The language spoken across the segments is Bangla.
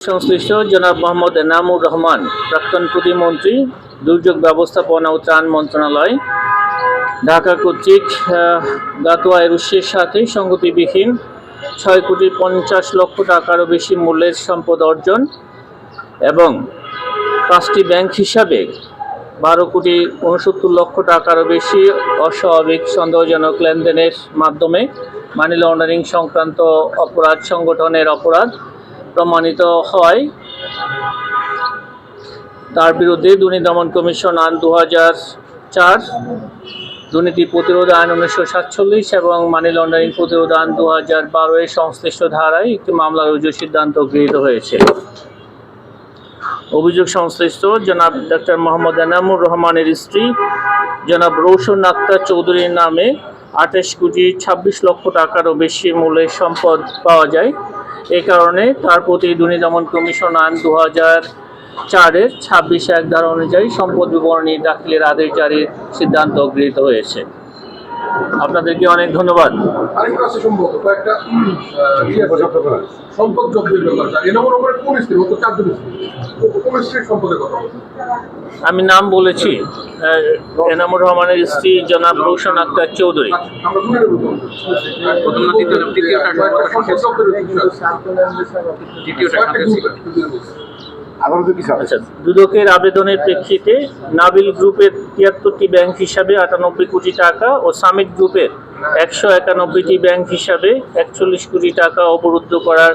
সংশ্লিষ্ট জনাব মোহাম্মদ এনামুর রহমান, প্রাক্তন প্রতিমন্ত্রী, দুর্যোগ ব্যবস্থাপনা ও ত্রাণ মন্ত্রণালয়, ঢাকা কর্তৃক গাতোয়া এরুসের সাথে সংগতিবিহীন ছয় কোটি পঞ্চাশ লক্ষ টাকারও বেশি মূল্যের সম্পদ অর্জন এবং পাঁচটি ব্যাংক হিসাবে বারো কোটি উনসত্তর লক্ষ টাকারও বেশি অস্বাভাবিক সন্দেহজনক লেনদেনের মাধ্যমে মানি লন্ডারিং সংক্রান্ত অপরাধ, সংগঠনের অপরাধ প্রমাণিত হয়। তার বিরুদ্ধে দুর্নীতি দমন কমিশন আইন দু চার, দুর্নীতি প্রতিরোধ আইন উনিশশো সাতচল্লিশ এবং মানি লন্ডারিং প্রতিরোধ আইন দু হাজার বারো এর সংশ্লিষ্ট ধারায় একটি মামলা রুজুর সিদ্ধান্ত গৃহীত হয়েছে। অভিযোগ সংশ্লিষ্ট জনাব ডক্টর মোহাম্মদ এনামুর রহমানের স্ত্রী জনাব রৌশন আক্তার চৌধুরীর নামে আঠাশ কোটি ছাব্বিশ লক্ষ টাকারও বেশি মূল্যের সম্পদ পাওয়া যায়। এই কারণে তার প্রতি দুর্নীতি দমন কমিশন আইন দু হাজার চারের ছাব্বিশ এক ধারা অনুযায়ী সম্পদ বিবরণী দাখিলের আদেশ জারির সিদ্ধান্ত গৃহীত হয়েছে। আপনাদেরকে অনেক ধন্যবাদ। ইয়ে? আমি নাম বলেছি এনামুর রহমানের স্ত্রী জনাব রৌশন আক্তার চৌধুরী। দ্বিতীয়টা আদালতে কি আচ্ছা দুদকের আবেদনের প্রেক্ষিতে নাবিল গ্রুপের তিয়াত্তরটি ব্যাংক হিসাবে আটানব্বই কোটি টাকা ও সামিট গ্রুপের একশো একানব্বইটি ব্যাংক হিসাবে একচল্লিশ কোটি টাকা অবরুদ্ধ করার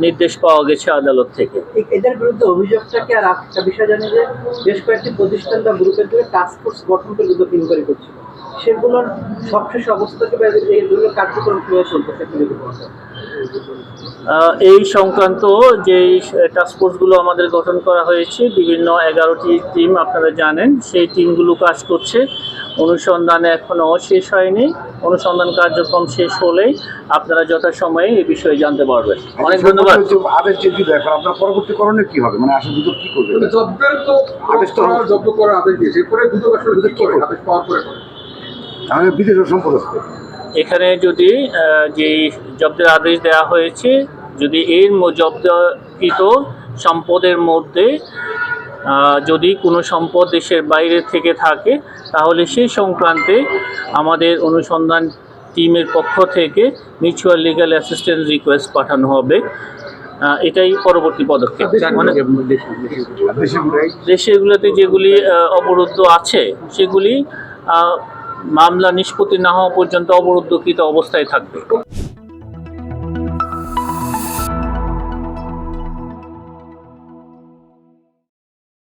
নির্দেশ পাওয়া গেছে আদালত থেকে। এদের বিরুদ্ধে অভিযোগটাকে আর একটা বিষয় জানি যে বেশ কয়েকটি প্রতিষ্ঠান বা গ্রুপের ধরে টাস্ক ফোর্স গঠন করে দুদক ইনকোয়ারি করছিল। সেগুলোর সবশেষ অবস্থাকে বা এদের- কার্যক্রম কীভাবে চলতেছে এই সংক্রান্ত যে টাস্কফোর্সগুলো আমাদের গঠন করা হয়েছে বিভিন্ন এগারোটি টিম আপনারা জানেন সেই টিমগুলো কাজ করছে। অনুসন্ধান এখনও শেষ হয়নি। অনুসন্ধান কার্যক্রম শেষ হলেই আপনারা যথাসময়ে এই বিষয়ে জানতে পারবেন। অনেক ধন্যবাদ। আদেশ যে এখন আপনার পরবর্তী করণীয় কি হবে? মানে আসলে দুদক কি করবে? মানে আদেশ তো- জব্দ করার আদেশ দিয়েছে। এরপরে দুদক আসলে আদেশ পাওয়ার পরে সম্পদ এখানে যদি যে জব্দের আদেশ দেওয়া হয়েছে যদি এর জব্দকৃত সম্পদের মধ্যে যদি কোনো সম্পদ দেশের বাইরে থেকে থাকে তাহলে সেই সংক্রান্তে আমাদের অনুসন্ধান টিমের পক্ষ থেকে মিউচুয়াল লিগাল অ্যাসিস্ট্যান্স রিকোয়েস্ট পাঠানো হবে। এটাই পরবর্তী পদক্ষেপ। মানে দেশেগুলোতে যেগুলি অবরুদ্ধ আছে সেগুলি মামলা নিষ্পত্তি না হওয়া পর্যন্ত অবরুদ্ধকৃত অবস্থায় থাকবে।